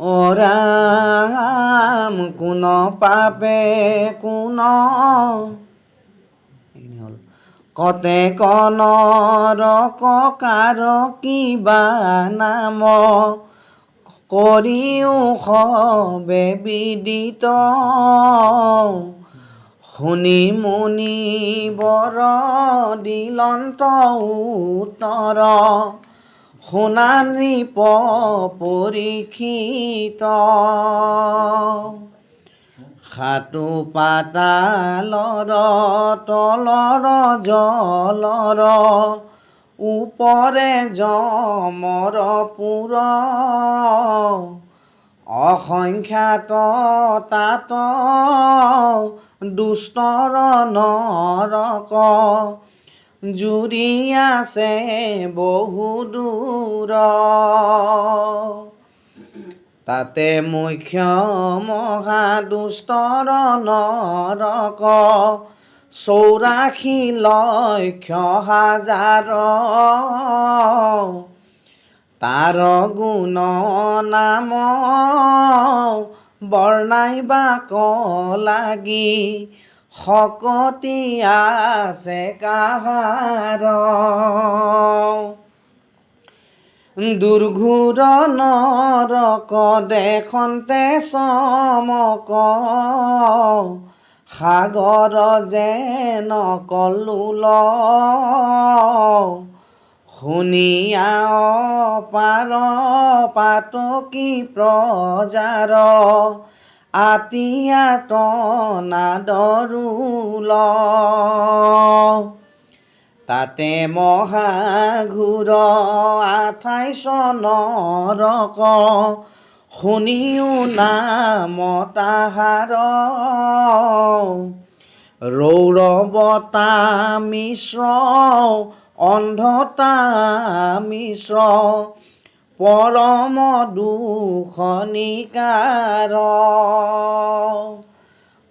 অৰাম কোন পাপে, কোন কতে কনৰ ককাৰ কিবা নাম কৰিও সবে বিদিত। শুনি মুনি বৰ দিলন্ত উত্তৰ নৃপ পৰীক্ষিত সাতু পাতালৰ তলৰ জলৰ ওপৰে জমৰ পুৰ। অসংখ্যাত তাত দুষ্টৰ নৰক জুৰি আছে বহু দূৰ। তাতে মুখ্য মহাদুষ্টৰ নৰক চৌৰাশী লক্ষ হাজাৰ। তাৰ গুণ নাম বৰ্ণাইবা ক লাগি শকতি আছে কাহাৰ দুৰ্ঘোৰ নৰক দেখন্তে চমক। সাগৰ যেন কলোল। শুনিয়া পাৰ পাতকী প্ৰজাৰ। আতিয়া টনা দৰুল তাতে মহাঘূৰ আঠাইছ নৰক। শুনিও নাম তাহাৰ। ৰৌৰৱতা মিশ্ৰ অন্ধতা মিশ্ৰ পৰম দুখনিকাৰ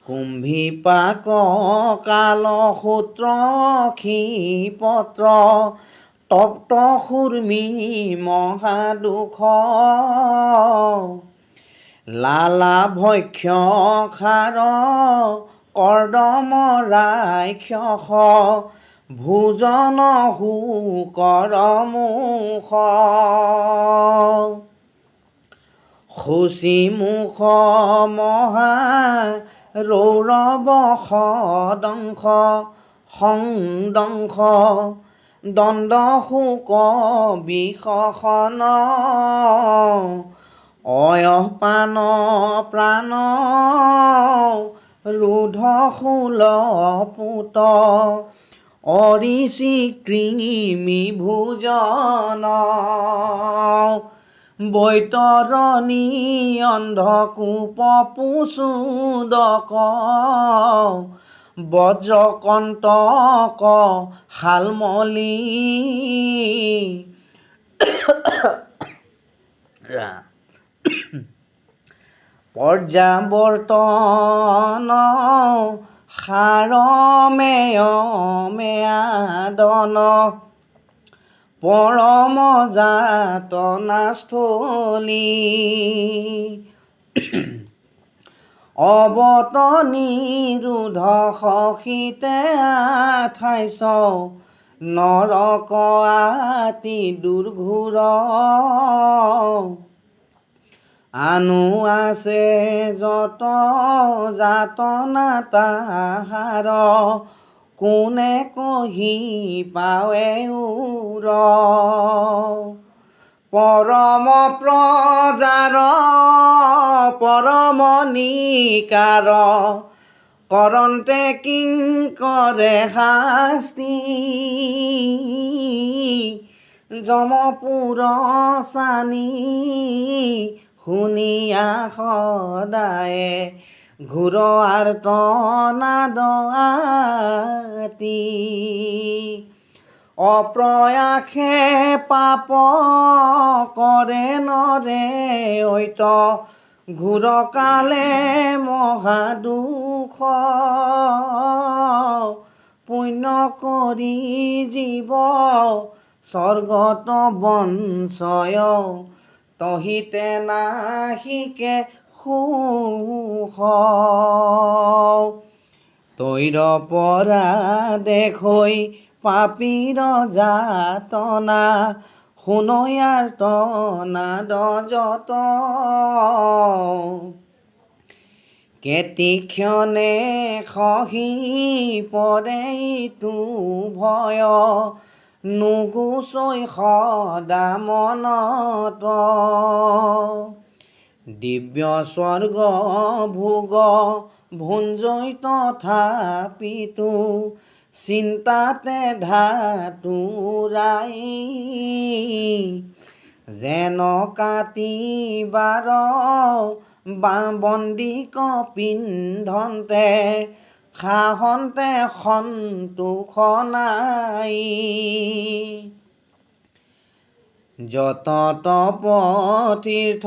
কুম্ভীপাক কাল সূত্ৰ ক্ষীপত্ৰ তপ্ত সুৰ্মী মহাদুখ। লালা ভক্ষ খাৰ কৰ্দম ৰাক্ষস ভোজন শুকৰ মুখ শুচি মুখ মহা ৰৌৰৱ সদংশ সংদংশ দণ্ড শোক বিষখন অয়পান প্ৰাণ ৰোধ শূল পুত অৰিচি কৃমি ভোজন। বৈতৰণী অন্ধকূপ পুচুদক বজ্ৰকণ্টক শালমলী। পৰ্যাৱৰ্তন সাৰমেয় মেয়াদন। পৰম যাতনাস্থলী অৱতনিৰোধ সহিতে আঠাইছ নৰক আতি দুৰ্ঘোৰ। আনো আছে যত যাতনা তাহাৰ। কোনে কহি পাৱে পৰম প্ৰজাৰ পৰম নিকাৰ কৰন্তে কিং কৰে শাস্তি। যমপুৰ চানি শুনিয়া সদায়ে ঘূৰ আতি অপ্ৰয়াসে পাপ কৰে নৰে ঐত। ঘূৰকালে মহাদুখ পুণ্য কৰি জীৱ। স্বৰ্গত বঞ্চয় তহিতে নাহিকে সুখ তৈৰ পৰা দেখৈ পাপীৰ যাতনা শুনয়াৰ তনাদ যত কেতিক্ষণে খহি পৰে ইটো ভয় নুগুচৈ সদা মনত। দিব্য স্বৰ্গ ভোগ ভুঞ্জই তথাপিতো চিন্তাতে ধাতুৰাই যেন কাটিবাৰ বন্দিক পিন্ধন্তে খাহন্তে সন্তোষ নাই। যত তপ তীৰ্থ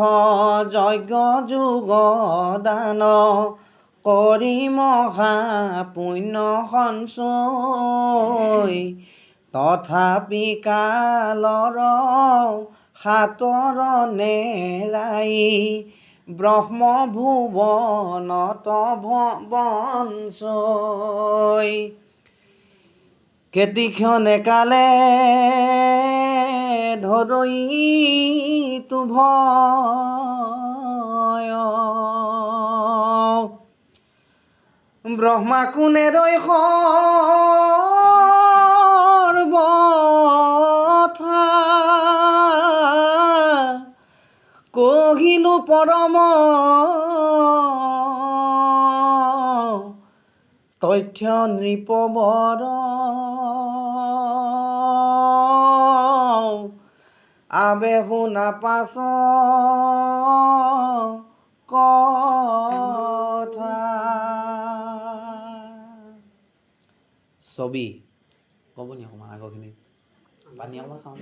যজ্ঞ যোগ দান কৰি মহা পুণ্য সঞ্চয়। তথাপি কালৰ সাতৰ নেৰাই ব্ৰহ্মভুৱনত বঞ্চয় কেতিক্ষণে কালে ধরই তু ভয়। ব্রহ্মা কোনে রই সর্বথা। কহিলো পরম তথ্য নৃপবৰ আবে শুনা পাছ ছবি। ক'ব নি অকণমান আগৰখিনি পানী অকণমান খাওঁ